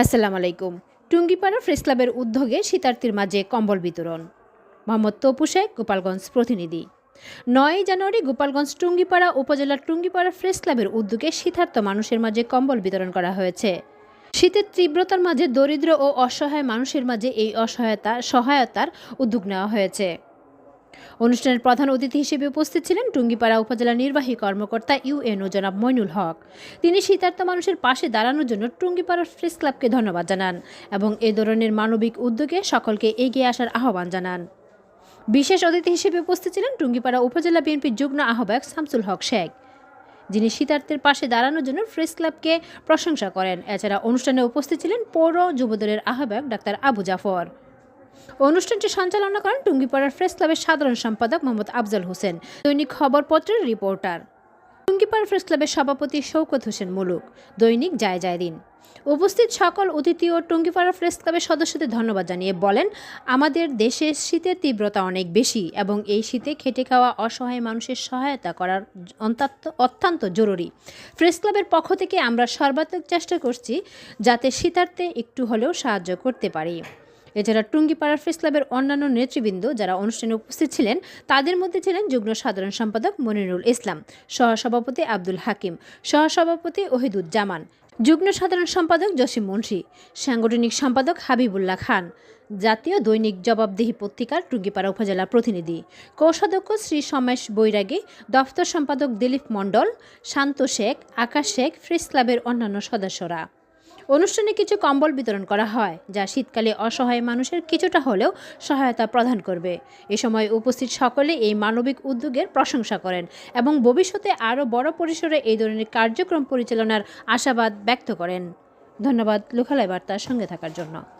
আসসালামু আলাইকুম। টুঙ্গিপাড়া প্রেস ক্লাবের উদ্যোগে শীতার্থীর মাঝে কম্বল বিতরণ। মোহাম্মদ তপু শেখ, গোপালগঞ্জ প্রতিনিধি। নয় জানুয়ারি গোপালগঞ্জ টুঙ্গিপাড়া উপজেলার টুঙ্গিপাড়া প্রেস ক্লাবের উদ্যোগে শীতার্থ মানুষের মাঝে কম্বল বিতরণ করা হয়েছে। শীতের তীব্রতার মাঝে দরিদ্র ও অসহায় মানুষের মাঝে এই অসহায়তা, সহায়তার উদ্যোগ নেওয়া হয়েছে। অনুষ্ঠানের প্রধান অতিথি হিসেবে উপস্থিত ছিলেন টুঙ্গিপাড়া উপজেলা নির্বাহী কর্মকর্তা ইউএনও জনাব মইনুল হক। তিনি শীতার্থ মানুষের পাশে দাঁড়ানোর জন্য টুঙ্গিপাড়া প্রেস ক্লাবকে ধন্যবাদ জানান এবং এ ধরনের মানবিক উদ্যোগে সকলকে এগিয়ে আসার আহ্বান জানান। বিশেষ অতিথি হিসেবে উপস্থিত ছিলেন টুঙ্গিপাড়া উপজেলা বিএনপির যুগ্ম আহ্বায়ক শামসুল হক শেখ। যিনি শীতার্থের পাশে দাঁড়ানোর জন্য প্রেস ক্লাবকে প্রশংসা করেন। এছাড়া অনুষ্ঠানে উপস্থিত ছিলেন পৌর যুবদলের আহ্বায়ক ডাক্তার আবু জাফর। অনুষ্ঠানটি সঞ্চালনা করেন টুঙ্গিপাড়ার প্রেস ক্লাবের সাধারণ সম্পাদক মোহাম্মদ আফজল হোসেন। দৈনিক খবরপত্রের রিপোর্টার। টুঙ্গিপাড়া প্রেস ক্লাবের সভাপতি শৌকত হোসেন মুলুক। দৈনিক যায় যায় দিন। উপস্থিত সকল অতিথি ও টুঙ্গিপাড়া প্রেস ক্লাবের সদস্যদের ধন্যবাদ জানিয়ে বলেন, আমাদের দেশে শীতের তীব্রতা অনেক বেশি এবং এই শীতে খেটে খাওয়া অসহায় মানুষের সহায়তা করার অত্যন্ত জরুরি। প্রেস ক্লাবের পক্ষ থেকে আমরা সর্বাত্মক চেষ্টা করছি যাতে শীতার্থে একটু হলেও সাহায্য করতে পারি। এছাড়া টুঙ্গিপাড়া প্রেস ক্লাবের অন্যান্য নেতৃবৃন্দ যারা অনুষ্ঠানে উপস্থিত ছিলেন, তাদের মধ্যে ছিলেন যুগ্ম সাধারণ সম্পাদক মনিরুল ইসলাম, সহসভাপতি আব্দুল হাকিম, সহসভাপতি ওহিদুজ্জামান, যুগ্ম সাধারণ সম্পাদক জসিম মুন্সি, সাংগঠনিক সম্পাদক হাবিবুল্লাহ খান, জাতীয় দৈনিক জবাবদিহি পত্রিকার টুঙ্গিপাড়া উপজেলা প্রতিনিধি, কোষাধ্যক্ষ শ্রী সমেশ বৈরাগী, দফতর সম্পাদক দিলীপ মণ্ডল, শান্ত শেখ, আকাশ শেখ প্রেস ক্লাবের অন্যান্য সদস্যরা। অনুষ্ঠানে কিছু কম্বল বিতরণ করা হয়, যা শীতকালে অসহায় মানুষের কিছুটা হলেও সহায়তা প্রদান করবে। এ সময় উপস্থিত সকলে এই মানবিক উদ্যোগের প্রশংসা করেন এবং ভবিষ্যতে আরও বড় পরিসরে এই ধরনের কার্যক্রম পরিচালনার আশাবাদ ব্যক্ত করেন। ধন্যবাদ, লোকালয় বার্তার সঙ্গে থাকার জন্য।